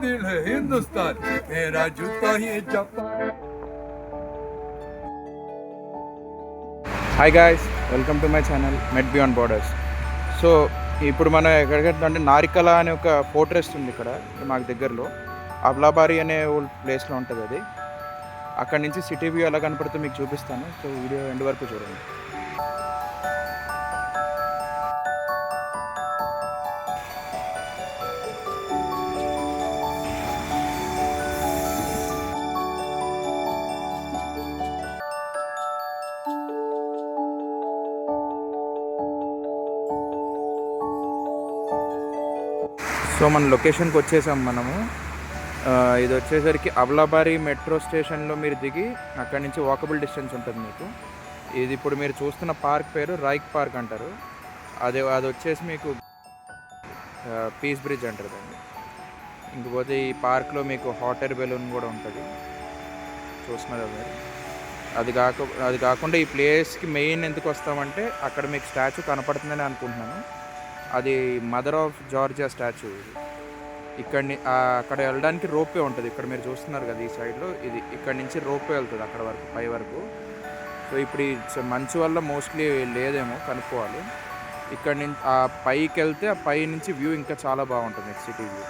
दिल है हिंदुस्तान मेरा जूता ही Japan hi guys welcome to my channel met beyond borders so ఇప్పుడు మనం ఎక్కడికి అంటే నారికల అనే ఒక ఫోర్ట్రెస్ ఉంది ఇక్కడ మాకు దగ్గరలో అబ్లాబారి అనే ఓల్డ్ ప్లేస్లో ఉంటుంది అది అక్కడ నుంచి సిటీ వ్యూ ఎలా కనపడుతుందో మీకు చూపిస్తాను సో వీడియో ఎండ్ వరకు చూడండి సో మన లొకేషన్కి వచ్చేసాం మనము. ఇది వచ్చేసరికి అబ్లాబారి మెట్రో స్టేషన్లో మీరు దిగి అక్కడి నుంచి వాకబుల్ డిస్టెన్స్ ఉంటుంది మీకు. ఇది ఇప్పుడు మీరు చూస్తున్న పార్క్ పేరు రైక్ పార్క్ అంటారు. అది అది వచ్చేసి మీకు పీస్ బ్రిడ్జ్ అంటారు దాన్ని. ఇంకపోతే ఈ పార్క్లో మీకు హాట్ ఎయిర్ బెలూన్ కూడా ఉంటుంది. చూస్తున్నారు మీరు. అది కాక అది కాకుండా ఈ ప్లేస్కి మెయిన్ ఎందుకు వస్తామంటే అక్కడ మీకు స్టాచ్యూ కనపడుతుందని అనుకుంటున్నాను. అది మదర్ ఆఫ్ జార్జియా స్టాచ్యూ ఇది. ఇక్కడిని అక్కడ వెళ్ళడానికి రోప్వే ఉంటుంది. ఇక్కడ మీరు చూస్తున్నారు కదా ఈ సైడ్లో. ఇది ఇక్కడ నుంచి రోప్వే వెళ్తుంది అక్కడ వరకు పై వరకు. సో ఇప్పుడు ఈ మంచు వల్ల మోస్ట్లీ లేదేమో కనుక్కోవాలి. ఇక్కడ నుంచి ఆ పైకి వెళ్తే ఆ పై నుంచి వ్యూ ఇంకా చాలా బాగుంటుంది city view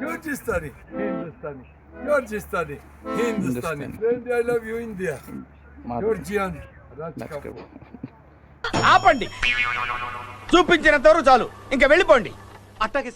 Gürcistan'ı, Hindistan'ı, Gürcistan'ı, Hindistan'ı. And I love you India. Georgian. ఆపండి చూపించినంతవరకు చాలు ఇంకా వెళ్ళిపోండి అట్టాగే